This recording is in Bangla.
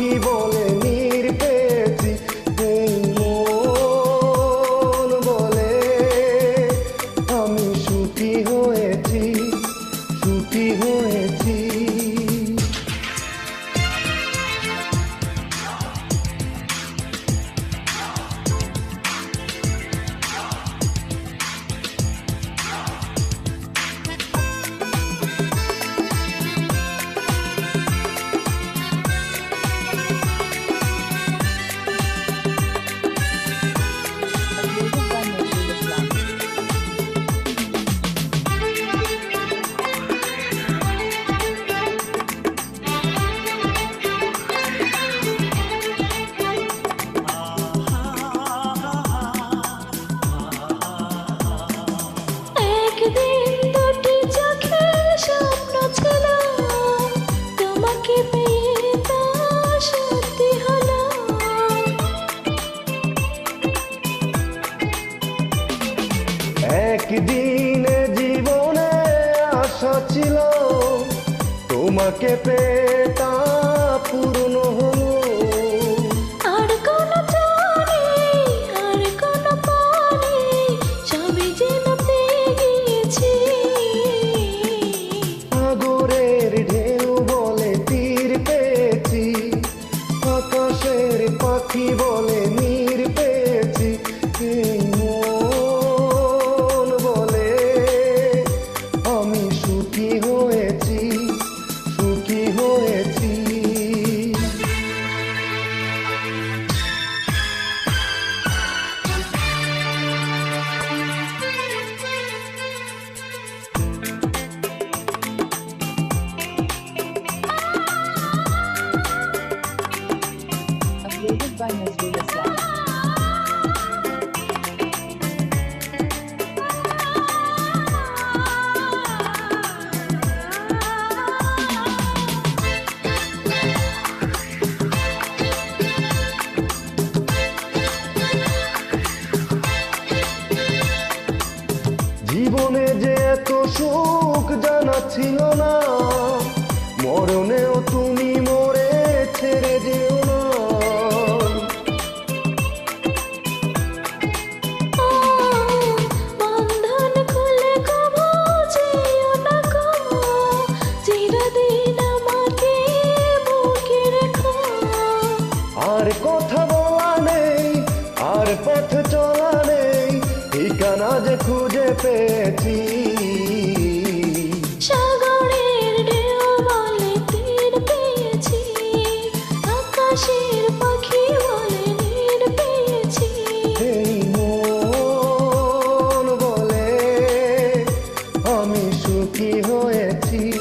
পাখি বলে নি একদিন জীবনে আশা ছিল তোমাকে পেতা পূর্ণ জীবনে যে এত সুখ জানা ছিল না মরণেও তুমি মরে ছেড়ে যেও যে খুঁজে পেয়েছি। সাগরের ঢেউ বলে তীর পেয়েছি আকাশের পাখি বলে নীর পেয়েছি। এই মন বলে আমি সুখী হয়েছি।